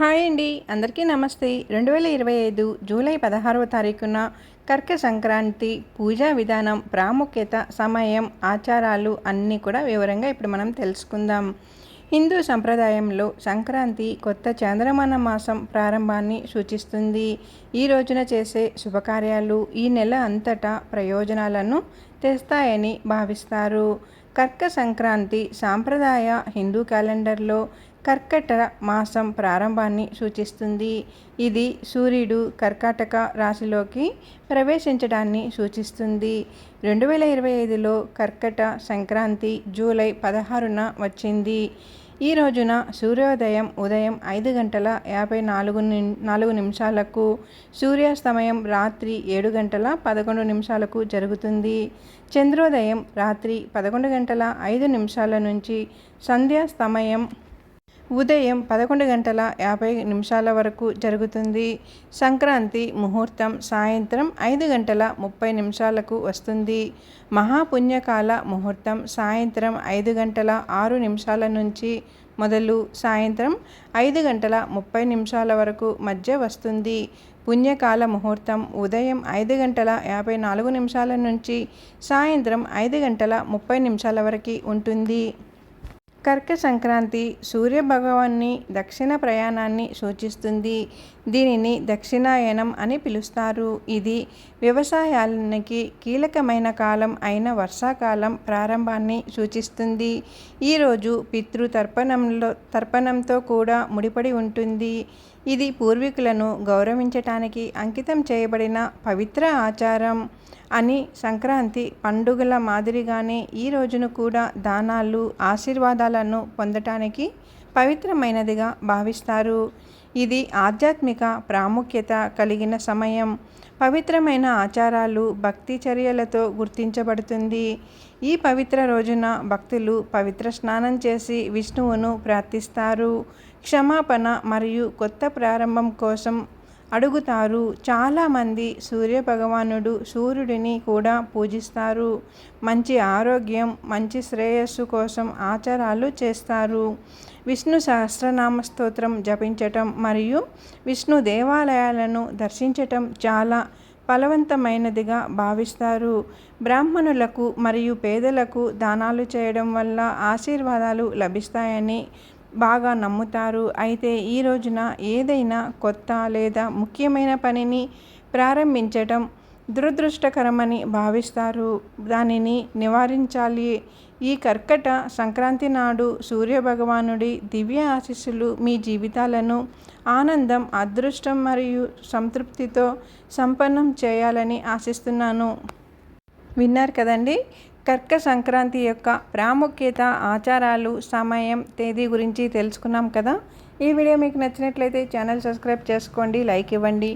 Hi అండి. అందరికీ నమస్తే. రెండు వేల ఇరవై ఐదు జూలై పదహారవ తారీఖున కర్క సంక్రాంతి పూజా విధానం ప్రాముఖ్యత సమయం ఆచారాలు అన్నీ కూడా వివరంగా ఇప్పుడు మనం తెలుసుకుందాం. హిందూ సంప్రదాయంలో సంక్రాంతి కొత్త చంద్రమాన మాసం ప్రారంభాన్ని సూచిస్తుంది. ఈ రోజున చేసే శుభకార్యాలు ఈ నెల అంతటా ప్రయోజనాలను తెస్తాయని భావిస్తారు. కర్క సంక్రాంతి సాంప్రదాయ హిందూ క్యాలెండర్లో కర్కట మాసం ప్రారంభాన్ని సూచిస్తుంది. ఇది సూర్యుడు కర్కాటక రాశిలోకి ప్రవేశించడాన్ని సూచిస్తుంది. రెండు వేల ఇరవై ఐదులో కర్కట సంక్రాంతి జూలై పదహారున వచ్చింది. ఈ రోజున సూర్యోదయం ఉదయం ఐదు గంటల యాభై నాలుగు నాలుగు నిమిషాలకు సూర్యాస్తమయం రాత్రి ఏడు గంటల పదకొండు నిమిషాలకు జరుగుతుంది. చంద్రోదయం రాత్రి పదకొండు గంటల ఐదు నిమిషాల నుంచి సంధ్యాస్తమయం ఉదయం పదకొండు గంటల యాభై నిమిషాల వరకు జరుగుతుంది. సంక్రాంతి ముహూర్తం సాయంత్రం ఐదు గంటల ముప్పై నిమిషాలకు వస్తుంది. మహాపుణ్యకాల ముహూర్తం సాయంత్రం ఐదు గంటల ఆరు నిమిషాల నుంచి మొదలు సాయంత్రం ఐదు గంటల ముప్పై నిమిషాల వరకు మధ్య వస్తుంది. పుణ్యకాల ముహూర్తం ఉదయం ఐదు గంటల యాభై నాలుగు నిమిషాల నుంచి సాయంత్రం ఐదు గంటల ముప్పై నిమిషాల వరకు ఉంటుంది. కర్క సంక్రాంతి సూర్యభగవాన్ని దక్షిణ ప్రయాణాన్ని సూచిస్తుంది. దీనిని దక్షిణాయనం అని పిలుస్తారు. ఇది వ్యవసాయానికి కీలకమైన కాలం అయిన వర్షాకాలం ప్రారంభాన్ని సూచిస్తుంది. ఈరోజు పితృ తర్పణంలో తర్పణంతో కూడా ముడిపడి ఉంటుంది. ఇది పూర్వీకులను గౌరవించటానికి అంకితం చేయబడిన పవిత్ర ఆచారం. అని సంక్రాంతి పండుగల మాదిరిగానే ఈ రోజును కూడా దానాలు ఆశీర్వాదాలను పొందటానికి పవిత్రమైనదిగా భావిస్తారు. ఇది ఆధ్యాత్మిక ప్రాముఖ్యత కలిగిన సమయం. పవిత్రమైన ఆచారాలు భక్తి చర్యలతో గుర్తించబడుతుంది. ఈ పవిత్ర రోజున భక్తులు పవిత్ర స్నానం చేసి విష్ణువును ప్రార్థిస్తారు. క్షమాపణ మరియు కొత్త ప్రారంభం కోసం అడుగుతారు. చాలామంది సూర్యభగవానుడు సూర్యుడిని కూడా పూజిస్తారు. మంచి ఆరోగ్యం మంచి శ్రేయస్సు కోసం ఆచారాలు చేస్తారు. విష్ణు సహస్రనామ స్తోత్రం జపించటం మరియు విష్ణు దేవాలయాలను దర్శించటం చాలా ఫలవంతమైనదిగా భావిస్తారు. బ్రాహ్మణులకు మరియు పేదలకు దానాలు చేయడం వల్ల ఆశీర్వాదాలు లభిస్తాయని బాగా నమ్ముతారు. అయితే ఈ రోజున ఏదైనా కొత్త లేదా ముఖ్యమైన పనిని ప్రారంభించటం దురదృష్టకరమని భావిస్తారు. దానిని నివారించాలి. ఈ కర్కట సంక్రాంతి నాడు సూర్యభగవానుడి దివ్య ఆశీస్సులు మీ జీవితాలను ఆనందం అదృష్టం మరియు సంతృప్తితో సంపన్నం చేయాలని ఆశిస్తున్నాను. విన్నారు కదండి? కర్క సంక్రాంతి యొక్క ప్రాముఖ్యత ఆచారాలు సమయం తేదీ గురించి తెలుసుకున్నాం కదా? ఈ వీడియో మీకు నచ్చినట్లయితే ఛానల్ సబ్స్క్రైబ్ చేసుకోండి లైక్ ఇవ్వండి.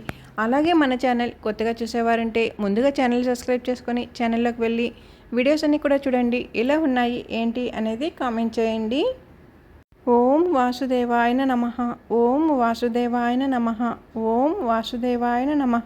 అలాగే మన ఛానల్ కొత్తగా చూసేవారంటే ముందుగా ఛానల్ సబ్స్క్రైబ్ చేసుకొని ఛానల్లోకి వెళ్ళి వీడియోస్ అన్నీ కూడా చూడండి. ఎలా ఉన్నాయి ఏంటి అనేది కామెంట్ చేయండి. ఓం వాసుదేవాయన నమ ఓం వాసుదేవాయన నమ ఓం వాసుదేవాయన నమ.